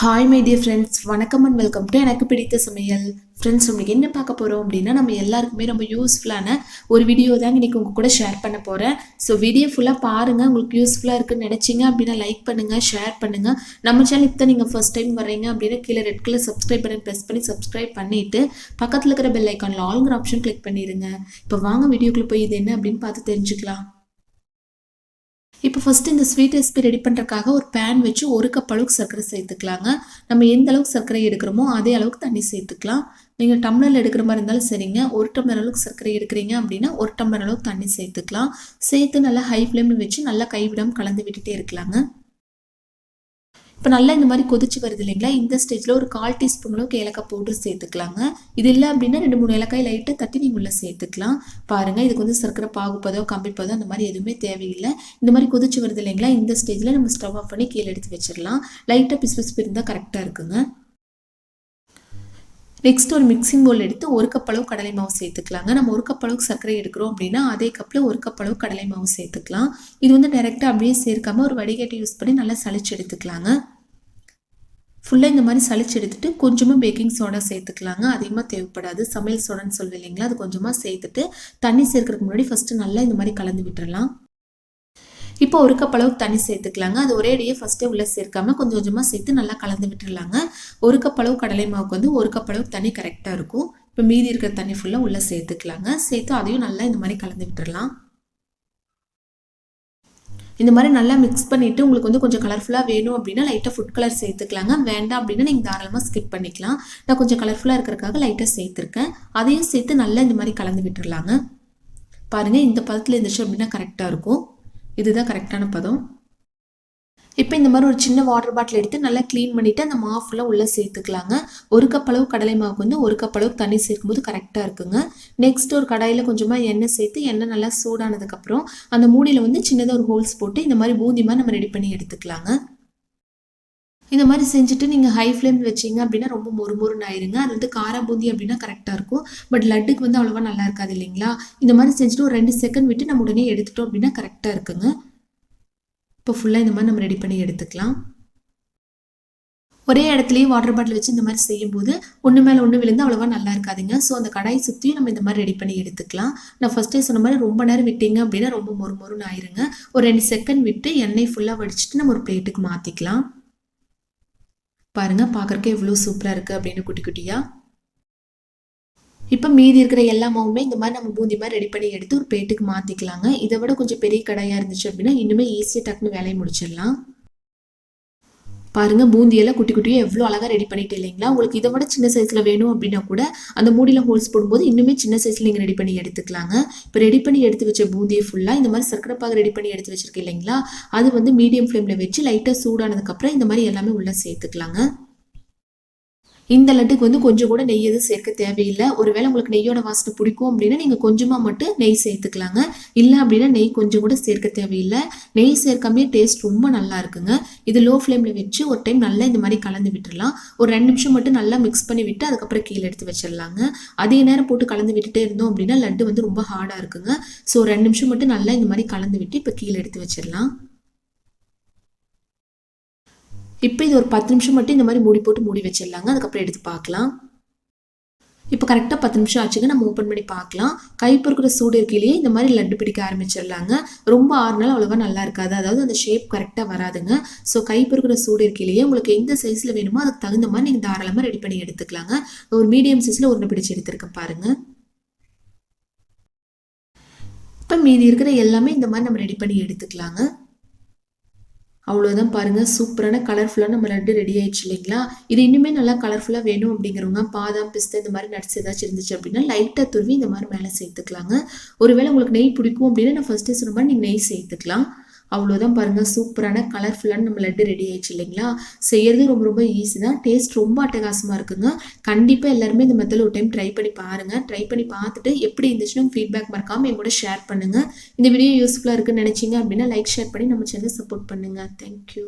Hi my dear friends வணக்கம் and welcome to எனக்கு பிடித்த சமையல். ஃப்ரெண்ட்ஸ் உங்களுக்கு என்ன பார்க்க போகிறோம் அப்படின்னா நம்ம எல்லாருக்குமே ரொம்ப யூஸ்ஃபுல்லான ஒரு வீடியோ தான் இன்றைக்கி உங்கள் கூட ஷேர் பண்ண போகிறேன் ஸோ வீடியோ ஃபுல்லாக பாருங்கள் உங்களுக்கு யூஸ்ஃபுல்லாக இருக்குன்னு நினச்சிங்க அப்படின்னா லைக் பண்ணுங்கள் ஷேர் பண்ணுங்கள் நம்ம சேனல் இப்போ நீங்கள் ஃபர்ஸ்ட் டைம் வரீங்க அப்படின்னா கீழே ரெட் கலர் சப்ஸ்கிரைப் பண்ணி ப்ரெஸ் பண்ணி சப்ஸ்கிரைப் பண்ணிவிட்டு பக்கத்தில் இருக்கிற பெல் ஐக்கானில் ஆல்ங்கிற ஆப்ஷன் கிளிக் பண்ணிடுங்க இப்போ வாங்க வீடியோக்குள்ளே போய் இது என்ன அப்படின்னு பார்த்து தெரிஞ்சுக்கலாம். இப்போ ஃபஸ்ட்டு இந்த ஸ்வீட் ரெசிபி ரெடி பண்ணுறதுக்காக ஒரு பேன் வச்சு ஒரு கப் அளவுக்கு சர்க்கரை சேர்த்துக்கலாங்க. நம்ம எந்த அளவுக்கு சர்க்கரை எடுக்கிறோமோ அதே அளவுக்கு தண்ணி சேர்த்துக்கலாம். நீங்கள் டம்ளரில் எடுக்கிற மாதிரி இருந்தாலும் சரிங்க. ஒரு டம்ளர் அளவுக்கு சர்க்கரை எடுக்கிறீங்க அப்படின்னா ஒரு டம்ளர் அளவுக்கு தண்ணி சேர்த்துக்கலாம். சேர்த்து நல்லா ஹை ஃப்ளேமில் வச்சு நல்லா கைவிடாமல் கலந்து விட்டுட்டே இருக்கலாங்க. இப்போ நல்லா இந்த மாதிரி கொதிச்சு வருது இல்லைங்களா? இந்த ஸ்டேஜில் ஒரு கால் டீஸ்பூன் அளவுக்கு ஏலக்காய் பவுடர் சேர்த்துக்கலாங்க. இது இல்லை அப்படின்னா ரெண்டு மூணு ஏலக்காய் லைட்டாக தட்டி நீங்கள் உள்ளே சேர்த்துக்கலாம். பாருங்கள் இதுக்கு வந்து சர்க்கரை பாகுப்பதோ கம்பிப்பதோ அந்த மாதிரி எதுவுமே தேவையில்லை. இந்த மாதிரி கொதிச்சு வருது இல்லைங்களா? இந்த ஸ்டேஜில் நம்ம ஸ்டவ் ஆஃப் பண்ணி கீழே எடுத்து வச்சிடலாம். லைட்டாக பிசு பிசுப்பு இருந்தால் கரெக்டாக இருக்குங்க. நெக்ஸ்ட் ஒரு மிக்சிங் பவுல் எடுத்து ஒரு கப் அளவு கடலை மாவு சேர்த்துக்கலாங்க. நம்ம ஒரு கப் அளவுக்கு சர்க்கரை எடுக்கிறோம் அப்படின்னா அதே கப்பில் ஒரு கப் அளவு கடலை மாவு சேர்த்துக்கலாம். இது வந்து டைரெக்டாக அப்படியே சேர்க்காம ஒரு வடிகட்டி யூஸ் பண்ணி நல்லா சளிச்சு எடுத்துக்கலாங்க. ஃபுல்லாக இந்த மாதிரி சளிச்சு எடுத்துட்டு கொஞ்சமாக பேக்கிங் சோடா சேர்த்துக்கலாங்க. அதிகமாக தேவைப்படாது. சமையல் சோடான்னு சொல்லுவேன் இல்லைங்களா? அது கொஞ்சமாக சேர்த்துட்டு தண்ணி சேர்க்கறதுக்கு முன்னாடி ஃபஸ்ட்டு நல்லா இந்த மாதிரி கலந்து விட்டுறலாம். இப்போ ஒரு கப் அளவுக்கு தண்ணி சேர்த்துக்கலாங்க. அது ஒரே அடியே ஃபஸ்ட்டே உள்ளே சேர்க்காம கொஞ்சம் கொஞ்சமாக சேர்த்து நல்லா கலந்து விட்டுடலாங்க ஒரு கப் அளவு கடலை மாவுக்கு வந்து ஒரு கப் அளவுக்கு தண்ணி கரெக்டாக இருக்கும். இப்போ மீதி இருக்கிற தண்ணி ஃபுல்லாக உள்ளே சேர்த்துக்கலாங்க. சேர்த்து அதையும் நல்லா இந்த மாதிரி கலந்து விட்டுடலாம் இந்த மாதிரி நல்லா மிக்ஸ் பண்ணிவிட்டு உங்களுக்கு வந்து கொஞ்சம் கலர்ஃபுல்லாக வேணும் அப்படின்னா லைட்டாக ஃபுட் கலர் சேர்த்துக்கலாங்க. வேண்டாம் அப்படின்னா நீங்கள் தாராளமாக ஸ்கிப் பண்ணிக்கலாம். நான் கொஞ்சம் கலர்ஃபுல்லாக இருக்கிறக்காக லைட்டாக சேர்த்துருக்கேன். அதையும் சேர்த்து நல்லா இந்த மாதிரி கலந்து விட்டுடலாங்க பாருங்கள் இந்த பதத்தில் இருந்துச்சு அப்படின்னா கரெக்டாக இருக்கும். இதுதான் கரெக்டான பதம். இப்போ இந்த மாதிரி ஒரு சின்ன வாட்டர் பாட்டில் எடுத்து நல்லா க்ளீன் பண்ணிவிட்டு அந்த மாவு ஃபுல்லாக உள்ளே சேர்த்துக்கலாங்க. ஒரு கப் அளவு கடலை மாவுக்கு வந்து ஒரு கப் அளவு தண்ணி சேர்க்கும்போது கரெக்டாக இருக்குங்க. நெக்ஸ்ட் ஒரு கடாயில் கொஞ்சமாக எண்ணெய் சேர்த்து எண்ணெய் நல்லா சூடானதுக்கப்புறம் அந்த மூடியில் வந்து சின்னதாக ஒரு ஹோல்ஸ் போட்டு இந்த மாதிரி பூந்தி மாதிரி நம்ம ரெடி பண்ணி எடுத்துக்கலாங்க. இந்த மாதிரி செஞ்சுட்டு நீங்கள் ஹை ஃப்ளேம் வச்சிங்க அப்படின்னா ரொம்ப மொறு மொறுன்னு ஆயிருங்க. அது வந்து கார பூந்தி அப்படின்னா கரெக்டாக இருக்கும். பட் லட்டுக்கு வந்து அவ்வளோவா நல்லா இருக்காது இல்லைங்களா? இந்த மாதிரி செஞ்சுட்டு ஒரு ரெண்டு செகண்ட் விட்டு நம்ம உடனே எடுத்துட்டோம் அப்படின்னா கரெக்டாக இருக்குங்க. இப்போ ஃபுல்லாக இந்த மாதிரி நம்ம ரெடி பண்ணி எடுத்துக்கலாம். ஒரே இடத்துலையே வாட்டர் பாட்டில் வச்சு இந்த மாதிரி செய்யும்போது ஒன்று மேலே ஒன்று விழுந்து அவ்வளோவா நல்லா இருக்காதுங்க. ஸோ அந்த கடாயை சுற்றியும் நம்ம இந்த மாதிரி ரெடி பண்ணி எடுத்துக்கலாம். நான் ஃபஸ்ட்டே சொன்ன மாதிரி ரொம்ப நேரம் விட்டீங்க அப்படின்னா ரொம்ப மொறு மொறுன்னு ஆயிருங்க. ஒரு ரெண்டு செகண்ட் விட்டு எண்ணெய் ஃபுல்லாக வடிச்சிட்டு நம்ம ஒரு பிளேட்டுக்கு மாற்றிக்கலாம் பாருங்கள் பார்க்குறக்கே எவ்வளோ சூப்பராக இருக்குது அப்படின்னு குட்டி குட்டியாக இப்போ மீதி இருக்கிற எல்லா மாவுமே இந்த மாதிரி நம்ம பூந்தி மாதிரி ரெடி பண்ணி எடுத்து ஒரு பேட்டுக்கு மாற்றிக்கலாங்க இதை விட கொஞ்சம் பெரிய கடையாக இருந்துச்சு அப்படின்னா இன்னுமே ஈஸியாக டக்குன்னு வேலையை முடிச்சிடலாம். பாருங்கள் பூந்தியெல்லாம் குட்டி குட்டியாக எவ்வளோ அழகாக ரெடி பண்ணிட்டு இல்லைங்களா? உங்களுக்கு இதை விட சின்ன சைஸில் வேணும் அப்படின்னா கூட அந்த மூடியில் ஹோல்ஸ் போடும்போது இன்னுமே சின்ன சைஸில் நீங்கள் ரெடி பண்ணி எடுத்துக்கலாங்க. இப்போ ரெடி பண்ணி எடுத்து வச்ச பூந்தியை ஃபுல்லாக இந்த மாதிரி சர்க்கரை பாக ரெடி பண்ணி எடுத்து வச்சிருக்கேன் இல்லைங்களா? அது வந்து மீடியம் ஃப்ளேமில் வச்சு லைட்டாக சூடானதுக்கப்புறம் இந்த மாதிரி எல்லாமே உள்ளே சேர்த்துக்கலாங்க. இந்த லட்டுக்கு வந்து கொஞ்சம் கூட நெய் எதுவும் சேர்க்க தேவையில்லை. ஒருவேளை உங்களுக்கு நெய்யோட வாசனை பிடிக்கும் அப்படின்னா நீங்கள் கொஞ்சமாக மட்டும் நெய் சேர்த்துக்கலாங்க. இல்லை அப்படின்னா நெய் கொஞ்சம் கூட சேர்க்க தேவையில்லை. நெய் சேர்க்காமே டேஸ்ட் ரொம்ப நல்லா இருக்குங்க. இது லோ ஃப்ளேமில் வச்சு ஒரு டைம் நல்லா இந்த மாதிரி கலந்து விட்டுடலாம் ஒரு ரெண்டு நிமிஷம் மட்டும் நல்லா மிக்ஸ் பண்ணி விட்டு அதுக்கப்புறம் கீழே எடுத்து வச்சிடலாங்க அதே நேரம் போட்டு கலந்து விட்டுட்டே இருந்தோம் அப்படின்னா லட்டு வந்து ரொம்ப ஹார்டாக இருக்குங்க. ஸோ ரெண்டு நிமிஷம் மட்டும் நல்லா இந்த மாதிரி கலந்து விட்டு இப்போ கீழே எடுத்து வச்சிடலாம் இப்போ இது ஒரு பத்து நிமிஷம் மட்டும் இந்த மாதிரி மூடி போட்டு மூடி வச்சிடலாங்க. அதுக்கப்புறம் எடுத்து பார்க்கலாம். இப்போ கரெக்டாக பத்து நிமிஷம் ஆச்சுங்க. நம்ம ஓப்பன் பண்ணி பார்க்கலாம். கை பொறுக்கிற சூடு இருக்கையிலேயே இந்த மாதிரி லட்டு பிடிக்க ஆரம்பிச்சிடலாங்க. ரொம்ப ஆறுனாலும் அவ்வளோவா நல்லா இருக்காது. அதாவது அந்த ஷேப் கரெக்டாக வராதுங்க. ஸோ கை பொறுக்கிற சூடு இருக்கையிலேயே உங்களுக்கு எந்த சைஸில் வேணுமோ அதுக்கு தகுந்த மாதிரி நீங்கள் தாராளமாக ரெடி பண்ணி எடுத்துக்கலாங்க. ஒரு மீடியம் சைஸில் ஒன்று பிடிச்சி எடுத்துருக்கேன் பாருங்கள் இப்போ மீதி இருக்கிற எல்லாமே இந்த மாதிரி நம்ம ரெடி பண்ணி எடுத்துக்கலாங்க. அவ்வளோதான் பாருங்கள் சூப்பரான கலர்ஃபுல்லாக நம்ம லட்டு ரெடி ஆயிடுச்சு இல்லைங்களா? இது இன்னுமே நல்லா கலர்ஃபுல்லாக வேணும் அப்படிங்கிறவங்க பாதாம் பிஸ்தா இந்த மாதிரி நட்ஸ் ஏதாச்சும் இருந்துச்சு அப்படின்னா லைட்டாக துருவி இந்த மாதிரி மேலே சேர்த்துக்கலாங்க. ஒருவேளை உங்களுக்கு நெய் பிடிக்கும் அப்படின்னா நான் ஃபஸ்ட்டே சொன்ன மாதிரி நீங்கள் நெய் சேர்த்துக்கலாம். அவ்வளோதான் பாருங்கள் சூப்பரான கலர்ஃபுல்லான நம்ம லட்டு ரெடி ஆயிடுச்சு இல்லைங்களா? செய்யறது ரொம்ப ரொம்ப ஈஸி தான். டேஸ்ட் ரொம்ப அட்டகாசமாக இருக்குங்க. கண்டிப்பாக எல்லாருமே இந்த மெத்தில் ஒரு டைம் ட்ரை பண்ணி பாருங்கள் ட்ரை பண்ணி பார்த்துட்டு எப்படி இருந்துச்சுன்னு ஃபீட்பேக் மறக்காமல் என் கூட ஷேர் பண்ணுங்கள் இந்த வீடியோ யூஸ்ஃபுல்லாக இருக்குன்னு நினச்சிங்க அப்படின்னா லைக் ஷேர் பண்ணி நம்ம சேனல் சப்போர்ட் பண்ணுங்கள் தேங்க்யூ